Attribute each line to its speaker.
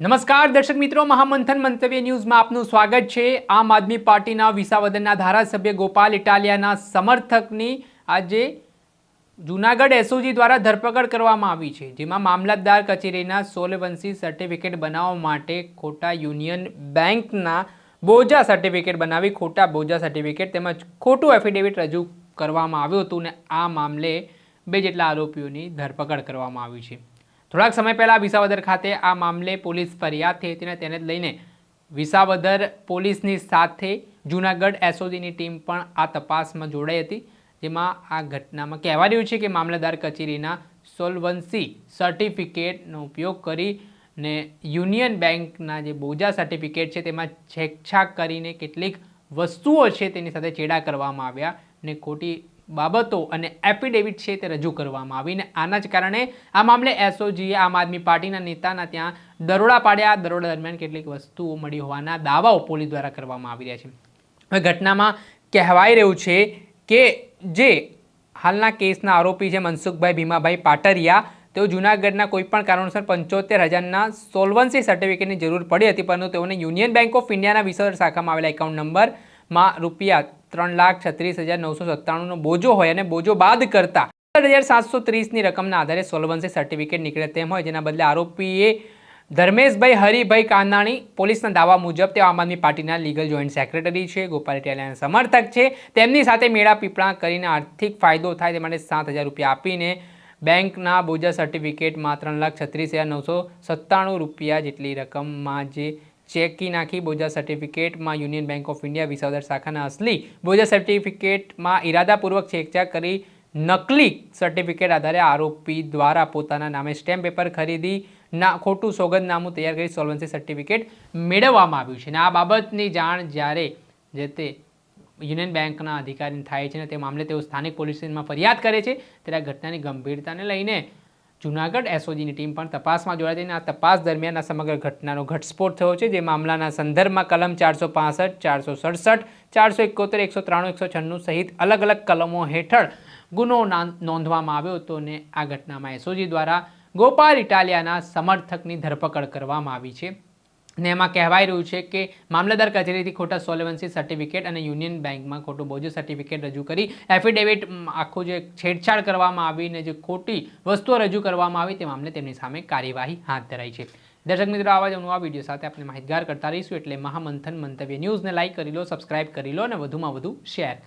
Speaker 1: નમસ્કાર, દર્શક મિત્રો. મહામંથન મંતવ્ય ન્યૂઝમાં આપનું સ્વાગત છે. આમ આદમી પાર્ટીના વિસાવદનના ધારાસભ્ય ગોપાલ ઇટાલિયાના સમર્થકની આજે જૂનાગઢ એસઓજી દ્વારા ધરપકડ કરવામાં આવી છે, જેમાં મામલતદાર કચેરીના સોલવન્સી સર્ટિફિકેટ બનાવવા માટે ખોટા યુનિયન બેંકના બોજા સર્ટિફિકેટ બનાવી, ખોટા બોજા સર્ટિફિકેટ તેમજ ખોટું એફિડેવિટ રજૂ કરવામાં આવ્યું હતું ને આ મામલે બે જેટલા આરોપીઓની ધરપકડ કરવામાં આવી છે. થોડાક સમય પહેલાં વિસાવદર ખાતે આ મામલે પોલીસ ફરિયાદ થઈ હતી અને તેને લઈને વિસાવદર પોલીસની સાથે જૂનાગઢ એસઓજીની ટીમ પણ આ તપાસમાં જોડાઈ હતી, જેમાં આ ઘટનામાં કહેવા રહ્યું છે કે મામલતદાર કચેરીના સોલ્વન્સી સર્ટિફિકેટનો ઉપયોગ કરી ને યુનિયન બેંકના જે બોજા સર્ટિફિકેટ છે તેમાં છેકછાક કરીને કેટલીક વસ્તુઓ છે તેની સાથે ચેડા કરવામાં આવ્યા ને ખોટી બાબતો અને એફિડેવિટ છે તે રજૂ કરવામાં આવી ને આના જ કારણે આ મામલે એસઓજીએ આમ આદમી પાર્ટીના નેતાના ત્યાં દરોડા પાડ્યા. દરોડા દરમિયાન કેટલીક વસ્તુઓ મળી હોવાના દાવાઓ પોલીસ દ્વારા કરવામાં આવી રહ્યા છે. હવે ઘટનામાં કહેવાઈ રહ્યું છે કે જે હાલના કેસના આરોપી છે મનસુખભાઈ ભીમાભાઈ પાટરિયા, તેઓ જૂનાગઢના કોઈપણ કારણોસર પંચોતેર હજારના સોલ્વન્સી સર્ટિફિકેટની જરૂર પડી હતી, પરંતુ તેઓને યુનિયન બેંક ઓફ ઇન્ડિયાના વિસર શાખામાં આવેલા એકાઉન્ટ નંબરમાં રૂપિયા ત્રણ લાખ છત્રીસ હજાર નવસો સત્તાણુંનો બોજો હોય અને બોજો બાદ કરતા હજાર સાતસો ત્રીસની રકમના આધારે સોલવન્સી સર્ટિફિકેટ નીકળે તેમ હોય, જેના બદલે આરોપીએ ધર્મેશભાઈ હરિભાઈ કાનાણી પોલીસના દાવા મુજબ તેઓ આમ આદમી પાર્ટીના લીગલ જોઈન્ટ સેક્રેટરી છે, ગોપાલ ઇટાલિયાના સમર્થક છે. તેમની સાથે મેળા પીપળા કરીને આર્થિક ફાયદો થાય તે માટે સાત હજાર રૂપિયા આપીને બેંકના બોજા સર્ટિફિકેટમાં ત્રણ લાખ છત્રીસ હજાર નવસો સત્તાણું રૂપિયા જેટલી રકમમાં જે ચેકી નાખી બોજા સર્ટિફિકેટમાં union bank of India Visavadar શાખાના અસલી બોજા સર્ટિફિકેટમાં ઇરાદાપૂર્વક છેકછાક કરી નકલી સર્ટિફિકેટ આધારે આરોપી દ્વારા પોતાના નામે સ્ટેમ્પ પેપર ખરીદી ના ખોટું સોગંદનામું તૈયાર કરી સોલ્વન્સી સર્ટિફિકેટ મેળવવામાં આવ્યું છે. અને આ બાબતની જાણ જ્યારે જે તે યુનિયન બેંકના અધિકારીને થાય છે ને તે મામલે તેઓ સ્થાનિક પોલીસ સ્ટેશનમાં ફરિયાદ કરે છે ત્યારે ઘટનાની ગંભીરતાને લઈને જૂનાગઢ એસઓજીની ટીમ પણ તપાસમાં જોડાઈ હતી અને આ તપાસ દરમિયાન આ સમગ્ર ઘટનાનો ઘટસ્ફોટ થયો છે, જે મામલાના સંદર્ભમાં કલમ ચારસો પાસઠ, ચારસો સડસઠ, ચારસો એકોતેર, એકસો ત્રાણું, એકસો છન્નું સહિત અલગ અલગ કલમો હેઠળ ગુનો નોંધવામાં આવ્યો હતો અને આ ઘટનામાં એસઓજી દ્વારા ગોપાલ ઇટાલિયાના સમર્થકની ધરપકડ કરવામાં આવી છે. ને એમાં કહેવાય રહ્યું છે કે મામલતદાર કચેરીથી ખોટા સોલ્વન્સી સર્ટિફિકેટ અને યુનિયન બેંકમાં ખોટું બોજો સર્ટિફિકેટ રજૂ કરી. એફિડેવિટ આખું જે છેડછાડ કરવામાં આવી ને જે ખોટી વસ્તુઓ રજૂ કરવામાં આવી તે મામલે તેમની સામે કાર્યવાહી હાથ ધરાઈ છે. દર્શક મિત્રો, આવા જ નવા વીડિયો સાથે આપણે માહિતગાર કરતા રહીશું એટલે મહામંથન મંતવ્ય ન્યૂઝને લાઇક કરી લો, સબસ્ક્રાઇબ કરી લો અને વધુમાં વધુ શેર કરો.